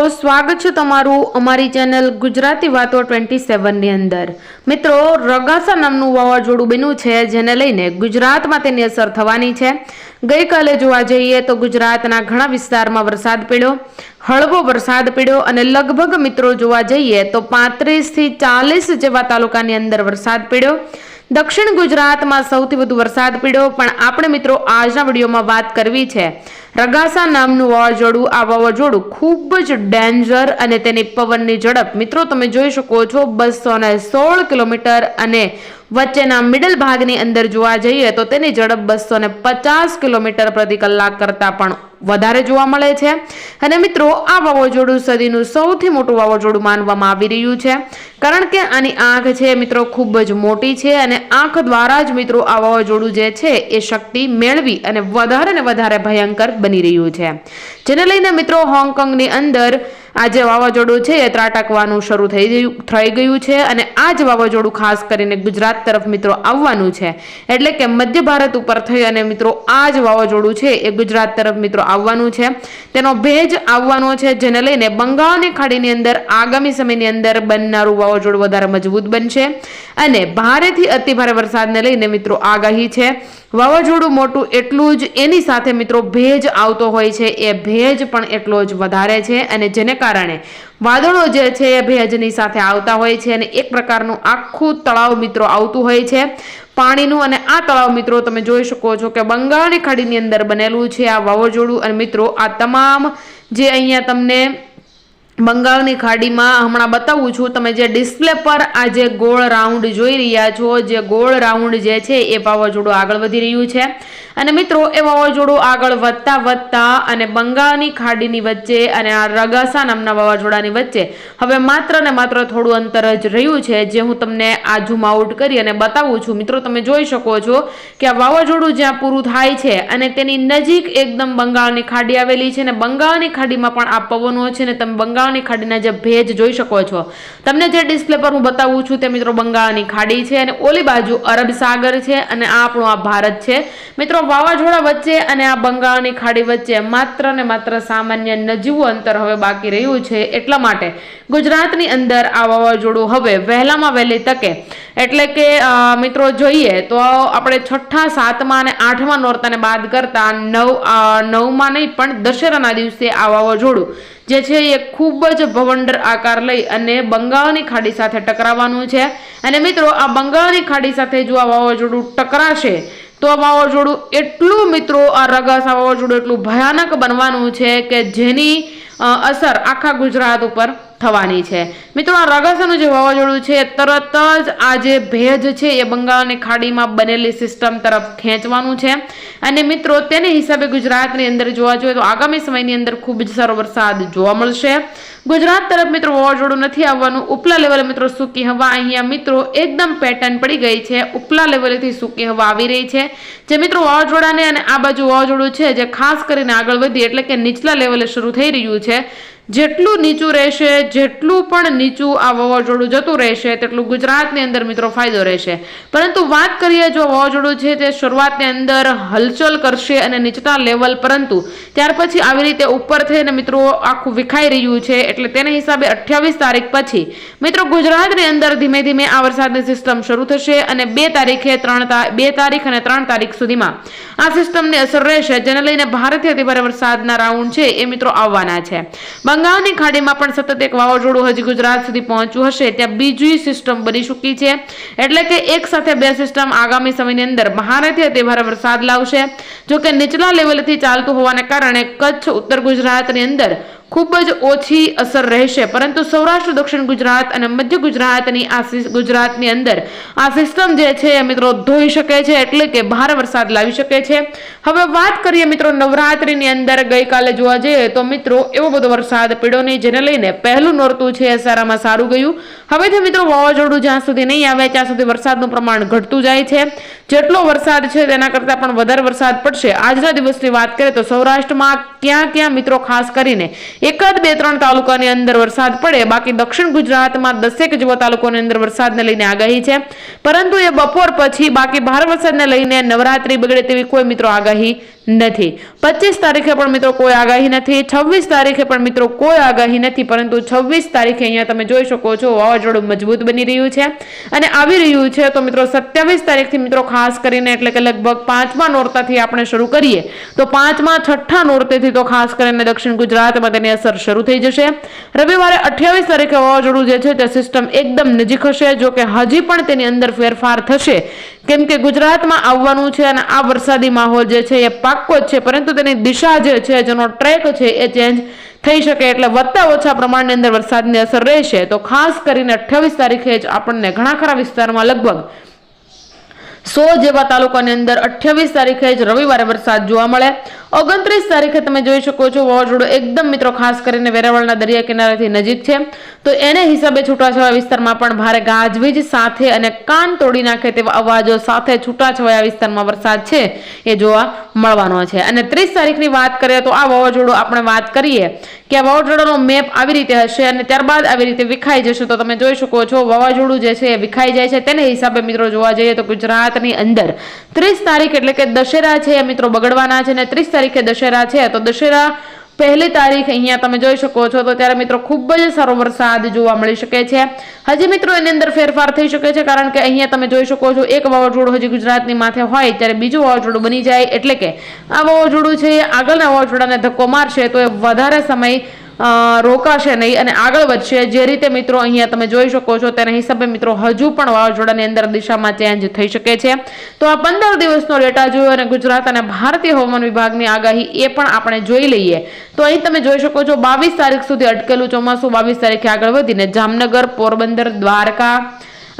તો સ્વાગત છે તમારું અમારી ચેનલ ગુજરાતી વાતો ટ્વેન્ટી સેવનની અંદર. મિત્રો, રગાસા નામનું વાવાઝોડું બન્યું છે, જેને લઈને ગુજરાતમાં તેની અસર થવાની છે. ગઈકાલે જોવા જઈએ તો ગુજરાતના ઘણા વિસ્તારમાં વરસાદ પડ્યો, હળવો વરસાદ પડ્યો અને લગભગ મિત્રો જોવા જઈએ તો પાંત્રીસથી ચાલીસ જેવા તાલુકાની અંદર વરસાદ પડ્યો. દક્ષિણ ગુજરાતમાં સૌથી વધુ વરસાદ પીડ્યો, પણ આપણે મિત્રો આજના વિડીયોમાં વાત કરવી છે. રગાસા નામનું વાવાઝોડું, આ વાવાઝોડું ખૂબ જ ડેન્જર અને તેની પવનની ઝડપ. મિત્રો, તમે જોઈ શકો છો, બસો સોળ કિલોમીટર અને વચ્ચેના મિડલ ભાગની અંદર જોવા જઈએ તો તેની ઝડપ બસો પચાસ કિલોમીટર પ્રતિ કલાક કરતાં પણ વધારે જોવા મળે છે. અને મિત્રો, આ વાવાઝોડું સદીનું સૌથી મોટું વાવાઝોડું માનવામાં આવી રહ્યું છે. કારણ કે આની આંખ છે મિત્રો ખૂબ જ મોટી છે અને આંખ દ્વારા જ મિત્રો આ વાવાઝોડું જે છે એ શક્તિ મેળવી અને વધારે ને વધારે ભયંકર બની રહ્યું છે. જેને લઈને મિત્રો, હોંગકોંગની અંદર આ જે વાવાઝોડું છે, એ ત્રાટકવાનું શરૂ થઈ ગયું થઈ ગયું છે અને આ જ વાવાઝોડું ખાસ કરીને ગુજરાત તરફ મિત્રો આવવાનું છે. એટલે કે મધ્ય ભારત ઉપર થઈ અને મિત્રો આ જ વાવાઝોડું છે, એ ગુજરાત તરફ મિત્રો આવવાનું છે. તેનો ભેજ આવવાનો છે, જેને લઈને બંગાળની ખાડીની અંદર આગામી સમયની અંદર બનનારું વાવાઝોડું વધારે મજબૂત બનશે. અને ભારેથી અતિભારે વરસાદને લઈને મિત્રો આગાહી છે. વાવાઝોડું મોટું એટલું જ એની સાથે મિત્રો ભેજ આવતો હોય છે, એ ભેજ પણ એટલો જ વધારે છે. અને જેને કારણે વાદળો જે છે એ ભેજની સાથે આવતા હોય છે અને એક પ્રકારનું આખું તળાવ મિત્રો આવતું હોય છે. પાણીનું અને આ તળાવ મિત્રો તમે જોઈ શકો છો કે બંગાળની ખાડીની અંદર બનેલું છે આ વાવાઝોડું. અને મિત્રો આ તમામ જે અહીંયા તમને બંગાળની ખાડીમાં હમણાં બતાવું છું, તમે જે ડિસ્પ્લે પર આ જે ગોળ રાઉન્ડ જોઈ રહ્યા છો, જે ગોળ રાઉન્ડ જે છે એ વાવાઝોડું આગળ વધી રહ્યું છે. અને મિત્રો, એ વાવાઝોડું આગળ વધતા વધતા અને બંગાળની ખાડીની વચ્ચે અને આ રગાસા નામના વાવાઝોડાની વચ્ચે હવે માત્ર ને માત્ર થોડું અંતર જ રહ્યું છે, જે હું તમને આ ઝૂમ આઉટ કરી અને બતાવું છું. મિત્રો, તમે જોઈ શકો છો કે આ વાવાઝોડું જ્યાં પૂરું થાય છે અને તેની નજીક એકદમ બંગાળની ખાડી આવેલી છે અને બંગાળની ખાડીમાં પણ આ પવનો છે ને તમે બંગાળની ખાડીના જે ભેજ જોઈ શકો છો. તમને જે ડિસ્પ્લે પર હું બતાવું છું તે મિત્રો બંગાળની ખાડી છે અને ઓલી બાજુ અરબ સાગર છે અને આ આપણું આ ભારત છે. મિત્રો વાવાઝોડા વચ્ચે અને આ બંગાળની ખાડી વચ્ચે માત્ર ને માત્ર સામાન્ય નજીવું અંતર હવે બાકી રહ્યું છે એટલા માટે ગુજરાતની અંદર આ વાવાઝોડું હવે વહેલામાં વહેલી તકે. એટલે કે મિત્રો જોઈએ તો આપણે છઠ્ઠા, સાતમા અને આઠમા નોરતાને બાદ કરતા નવ નવમાં નહીં પણ દશેરાના દિવસે આ વાવાઝોડું જે છે એ ખૂબ જ ભવંડર આકાર લઈ અને બંગાળની ખાડી સાથે ટકરાવવાનું છે. અને મિત્રો, આ બંગાળની ખાડી સાથે જો આ વાવાઝોડું ટકરાશે, તો વાવાઝોડું એટલું મિત્રો, આ રગાસા વાવાઝોડું એટલું ભયાનક બનવાનું છે કે જેની અસર આખા ગુજરાત ઉપર થવાની છે. મિત્રો, આ રગાસાનું જે વાવાઝોડું છે, તરત જ આ જે ભેજ છે, એ બંગાળની ખાડીમાં બનેલી સિસ્ટમ તરફ ખેંચવાનું છે. અને મિત્રો, તેને હિસાબે ગુજરાતની અંદર જોવા જોઈએ તો આગામી સમયની અંદર ખૂબ જ સારો વરસાદ જોવા મળશે. ગુજરાત તરફ મિત્રો વાવાઝોડું નથી આવવાનું. ઉપલા લેવલે મિત્રો સૂકી હવા, અહીંયા મિત્રો એકદમ પેટર્ન પડી ગઈ છે. ઉપલા લેવલેથી સૂકી હવા આવી રહી છે. જે મિત્રો વાવાઝોડાને અને આ બાજુ વાવાઝોડું છે, જે ખાસ કરીને આગળ વધી એટલે કે નીચલા લેવલે શરૂ થઈ રહ્યું છે. જેટલું નીચું રહેશે, જેટલું પણ નીચું આ વાવાઝોડું જતું રહેશે, તેટલું ગુજરાતની અંદર મિત્રો ફાયદો રહેશે. પરંતુ વાત કરીએ જો વાવાઝોડું છે, તે શરૂઆતની અંદર હલચલ કરશે અને નીચતા લેવલ પરંતુ ત્યાર પછી આવી રીતે ઉપર થઈને મિત્રો આખું વિખાઈ રહ્યું છે, એટલે તેના હિસાબે અઠ્યાવીસ તારીખ પછી મિત્રો ગુજરાતની અંદર ધીમે ધીમે આ વરસાદની સિસ્ટમ શરૂ થશે અને બે તારીખે ત્રણ બે તારીખ અને ત્રણ તારીખ સુધીમાં આ સિસ્ટમની અસર રહેશે, જેને લઈને ભારતીય અતિભારે વરસાદના રાઉન્ડ છે એ મિત્રો આવવાના છે. બંગાળની ખાડીમાં પણ સતત એક વાવાઝોડું હજી ગુજરાત સુધી પહોંચ્યું હશે. ત્યાં બીજી સિસ્ટમ બની ચૂકી છે. એટલે કે એક સાથે બે સિસ્ટમ આગામી સમયની અંદર ભારેથી અતિભારે વરસાદ લાવશે. જો કે નીચલા લેવલથી ચાલતું હોવાને કારણે કચ્છ, ઉત્તર ગુજરાતની અંદર ખૂબ જ ઓછી અસર રહેશે. પરંતુ સૌરાષ્ટ્ર, દક્ષિણ ગુજરાત અને મધ્ય ગુજરાતની આ ગુજરાતની અંદર આ સિસ્ટમ જે છે એ મિત્રો ધોઈ શકે છે, એટલે કે ભારે વરસાદ લાવી શકે છે. હવે વાત કરીએ મિત્રો નવરાત્રીની અંદર ગઈકાલે જોવા જઈએ તો મિત્રો એવો બધો વરસાદ પીડ્યો નહીં, જેને લઈને પહેલું નોરતું છે અસારામાં સારામાં સારું ગયું. હવેથી મિત્રો વાવાઝોડું જ્યાં સુધી નહીં આવે, ત્યાં સુધી વરસાદનું પ્રમાણ ઘટતું જાય છે. જેટલો વરસાદ છે તેના કરતાં પણ વધારે વરસાદ પડશે. આજના દિવસની વાત કરીએ તો સૌરાષ્ટ્રમાં ક્યાં ક્યાં મિત્રો ખાસ કરીને એકાદ બે ત્રણ તાલુકાની અંદર વરસાદ પડે. બાકી દક્ષિણ ગુજરાતમાં દસેક જેવા તાલુકાની અંદર વરસાદને લઈને આગાહી છે. પરંતુ એ બપોર પછી બાકી ભારે વરસાદને લઈને નવરાત્રી બગડે તેવી કોઈ મિત્રો આગાહી નથી. પચીસ તારીખે પણ મિત્રો કોઈ આગાહી નથી. છવ્વીસ તારીખે પણ મિત્રો કોઈ આગાહી નથી. પરંતુ છવ્વીસ તારીખે અહીંયા તમે જોઈ શકો છો વાવાઝોડું મજબૂત બની રહ્યું છે. અને આવી રહ્યું છે તો મિત્રો સત્યાવીસ તારીખથી મિત્રો ખાસ કરીને એટલે કે લગભગ પાંચમા નોરતાથી આપણે શરૂ કરીએ. તો પાંચમા, છઠ્ઠા નોરતેથી તો ખાસ કરીને દક્ષિણ ગુજરાતમાં તેની અસર શરૂ થઈ જશે. રવિવારે અઠ્યાવીસ તારીખે વાવાઝોડું જે છે તે સિસ્ટમ એકદમ નજીક હશે. જો કે હજી પણ તેની અંદર ફેરફાર થશે. કેમ કે ગુજરાતમાં આવવાનું છે અને આ વરસાદી માહોલ જે છે એ પાક્કો જ છે. પરંતુ તેની દિશા જે છે, જેનો ટ્રેક છે એ ચેન્જ થઈ શકે એટલે વધતા ઓછા પ્રમાણની અંદર વરસાદની અસર રહેશે. તો ખાસ કરીને અઠ્યાવીસ તારીખે જ આપણને ઘણા ખરા વિસ્તારમાં લગભગ સો જેવા તાલુકાની અંદર અઠ્યાવીસ તારીખે જ રવિવારે વરસાદ જોવા મળે. ઓગણત્રીસ તારીખે તમે જોઈ શકો છો, વાવાઝોડું એકદમ મિત્રો ખાસ કરીને વેરાવળના દરિયા કિનારેથી નજીક છે. તો એને હિસાબે છૂટાછવાયા વિસ્તારમાં પણ ભારે ગાજવીજ સાથે અને કાન તોડી નાખે તેવા અવાજો સાથે છૂટાછવાયા વિસ્તારમાં વરસાદ છે, એ જોવા મળવાનો છે. અને ત્રીસ તારીખની વાત કરીએ તો આ વાવાઝોડું આપણે વાત કરીએ કે આ વાવાઝોડાનો મેપ આવી રીતે હશે અને ત્યારબાદ આવી રીતે વિખાઈ જશે. તો તમે જોઈ શકો છો, વાવાઝોડું જે છે એ વિખાઈ જાય છે. તેને હિસાબે મિત્રો જોવા જઈએ તો ગુજરાતની અંદર ત્રીસ તારીખ એટલે કે દશેરા છે, એ મિત્રો બગડવાના છે અને ત્રીસ તારીખે દશેરા છે, તો દશેરા પહેલી તારીખ અહીંયા તમે જોઈ શકો છો, તો ત્યારે મિત્રો ખૂબ જ સારો વરસાદ જોવા મળી શકે છે. હજી મિત્રો એની અંદર ફેરફાર થઈ શકે છે, કારણ કે અહીંયા તમે જોઈ શકો છો, એક વાવાઝોડું હજી ગુજરાતની માથે હોય, ત્યારે બીજું વાવાઝોડું બની જાય, એટલે કે આ વાવાઝોડું છે, આગળના વાવાઝોડાને ધક્કો મારશે, તો એ વધારે સમય રોકાશે નહીં અને આગળ વધશે. જે રીતે મિત્રો અહીંયા તમે જોઈ શકો છો, તેના હિસાબે મિત્રો હજુ પણ વાવાઝોડાની અંદર દિશામાં ચેન્જ થઈ શકે છે. તો આ પંદર દિવસનો ડેટા જોયો અને ગુજરાત અને ભારતીય હવામાન વિભાગની આગાહી એ પણ આપણે જોઈ લઈએ. તો અહીં તમે જોઈ શકો છો, બાવીસ તારીખ સુધી અટકેલું ચોમાસું, બાવીસ તારીખે આગળ વધીને જામનગર, પોરબંદર, દ્વારકા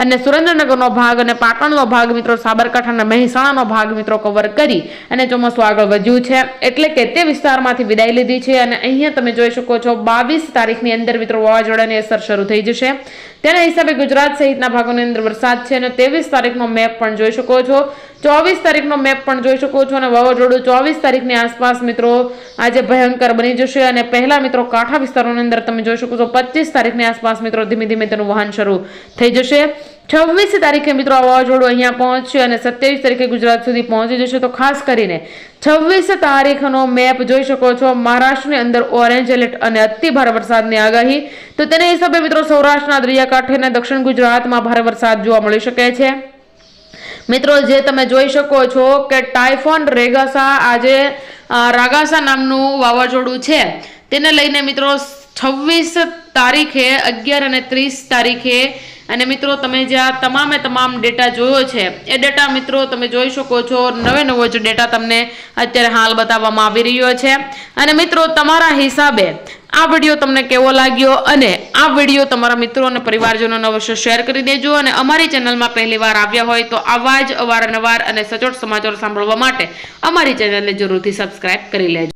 અને સુરેન્દ્રનગરનો ભાગ અને પાટણનો ભાગ મિત્રો, સાબરકાંઠા અને મહેસાણાનો ભાગ મિત્રો કવર કરી અને ચોમાસું આગળ વધ્યું છે. એટલે કે તે વિસ્તારમાંથી વિદાય લીધી છે અને અહીંયા તમે જોઈ શકો છો, બાવીસ તારીખની અંદર મિત્રો વાવાઝોડાની અસર શરૂ થઈ જશે. તેના હિસાબે ગુજરાત સહિતના ભાગોની અંદર વરસાદ છે અને ત્રેવીસ તારીખનો મેપ પણ જોઈ શકો છો. ચોવીસ તારીખનો મેપ પણ જોઈ શકો છો અને વાવાઝોડું ચોવીસ તારીખની આસપાસ મિત્રો આજે ભયંકર બની જશે અને પહેલા મિત્રો કાંઠા વિસ્તારોની અંદર તમે જોઈ શકો છો પચીસ તારીખની આસપાસ મિત્રો ધીમે ધીમે તેનું વાહન શરૂ થઈ જશે. છવ્વીસ તારીખે મિત્રો આ વાવાઝોડું અહીંયા પહોંચશે અને સત્યાવીસ તારીખે ગુજરાત સુધી પહોંચી જશે. તો ખાસ કરીને છવ્વીસ તારીખનો મેપ જોઈ શકો છો. મહારાષ્ટ્રની અંદર ઓરેન્જ એલર્ટ અને અતિ ભારે વરસાદની આગાહી. તો તેના હિસાબે મિત્રો સૌરાષ્ટ્રના દરિયાકાંઠે અને દક્ષિણ ગુજરાતમાં ભારે વરસાદ જોવા મળી શકે છે. મિત્રો, જે તમે જોઈ શકો છો કે ટાઇફોન રેગાસા આજે રાગાસા નામનું વાવાઝોડું છે. તેને લઈને મિત્રો, છવ્વીસ તારીખે, અગિયાર અને ત્રીસ તારીખે, અને મિત્રો, તમે જે તમામે તમામ ડેટા જોયો છે, એ ડેટા મિત્રો, તમે જોઈ શકો છો નવે નવો જ ડેટા તમને અત્યારે હાલ બતાવવામાં આવી રહ્યો છે. અને મિત્રો, તમારા હિસાબે આ વીડિયો તમને કેવો લાગ્યો અને આ વીડિયો તમારા મિત્રો અને પરિવારજનોને અવશ્ય શેર કરી દેજો અને અમારી ચેનલમાં પહેલી વાર આવ્યા હોય તો આવા જ અવારનવાર અને સચોટ સમાચાર સાંભળવા માટે અમારી ચેનલને જરૂરથી સબસ્ક્રાઇબ કરી લેજો.